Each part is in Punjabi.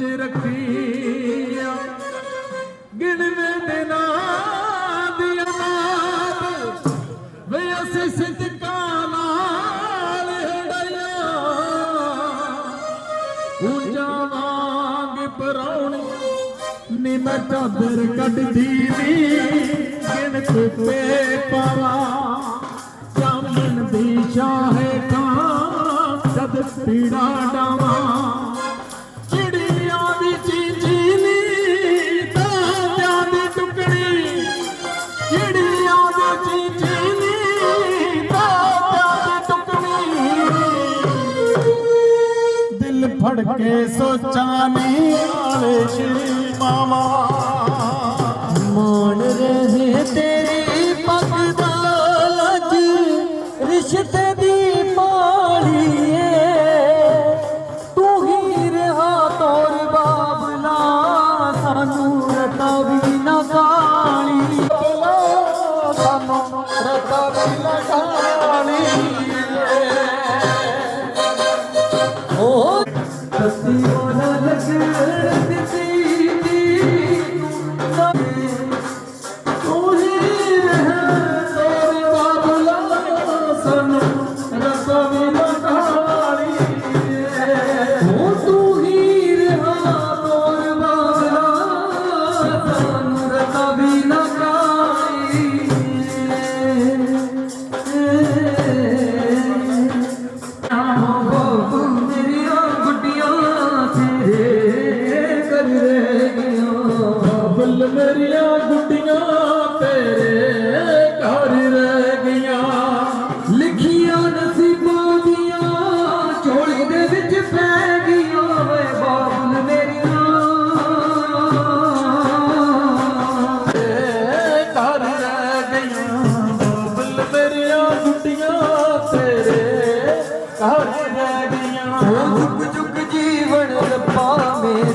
ਵਿੱਚ ਰੱਖੀਆਂ ਗਿਣਵੇਂ ਦੇ ਨਾਂ ਦੀ ਅਨਾਦ ਵੇ ਅਸੀਂ ਸਿੱਧਕਾਂ ਨਾਲ ਹੜਾਈਆਂ ਉੱਚਾ ਵਾਂਗ ਪਰੌਣੀ ਨੀ ਮੈਂ ਚਾਦਰ ਕੱਢਦੀ ਨੀ ਗਿਣ ਕੁੱਪੇ ਪਾਵਾ। ਜਾਮਨ ਦੀ ਸ਼ਾਹੇ ਕਾਂ ਜਦ ਪੀੜਾ ਡਾਵਾ ਫੜ ਕੇ ਸੋਚਾਂ ਨੀ ਆਲੇ ਸ਼੍ਰੀ ਮਾਵਾ।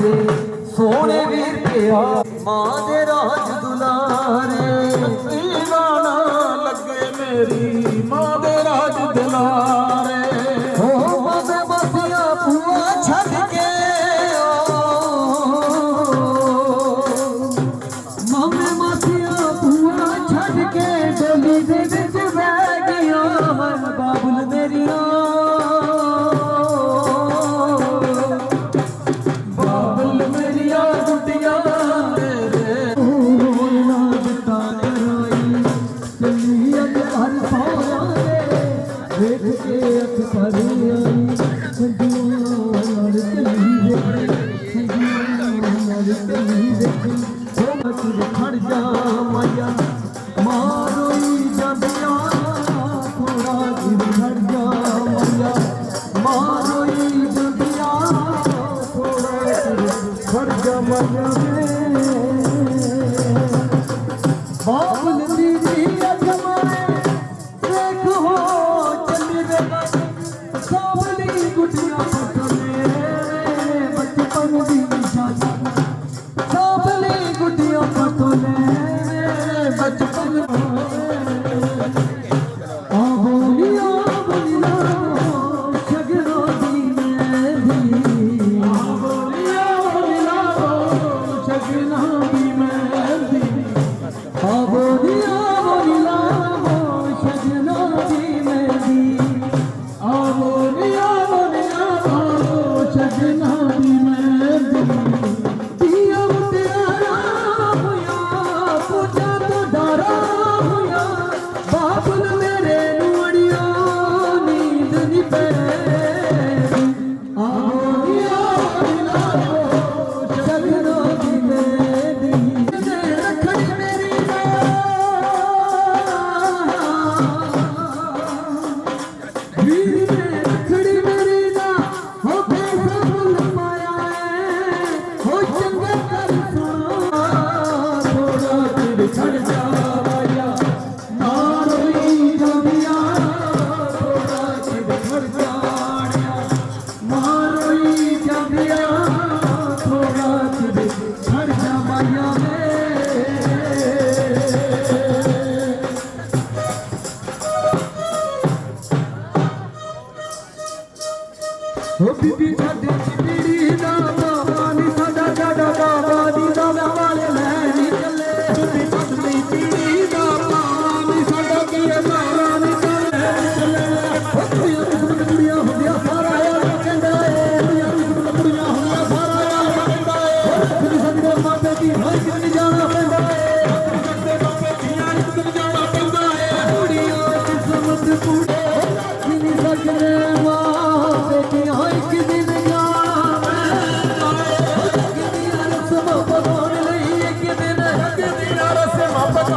ਮੇਰੇ ਸੋਹਣੇ ਵੀਰ ਪਿਆ। ਮਾਂ ਦੇ ਰਾਜ ਦੁਲਾਰੇ ਦੀਵਾਨਾ ਲੱਗੇ ਮੇਰੀ? ਮਾਂ ਦੇ ਰਾਜ ਦੁਲਾਰੇ। ਓ ਬਾਬੇ ਬਸਿਆ ਪੂਆ ਛੱਡ ਕੇ ਮਾਮੇ ਮਾਸੀਆਂ ਪੂਆ ਛੱਡ ਕੇ ਡੋਲੀ ਦੇ ਵਿੱਚ ਬਹਿ ਗਿਆ ਹਨ ਬਾਬੁਲ ਮੇਰੀਆਂ ਚੱਲੀ ਅੱਜ ਹਰ ਵੇਖ ਕੇ ਅੱਖ ਪਰ ਸੰਜੂਆਂ ਨਾਲ ਚੱਲੀ ਵੇਖੀ ਸੰਜੂਆਂ ਨਾਲ ਚੱਲੀ ਵੇਖੀ ਸੋ ਮਤ ਖੜ ਜਾ। ও বিবি দাদা বিবি দাদা দাদা দাদা 아,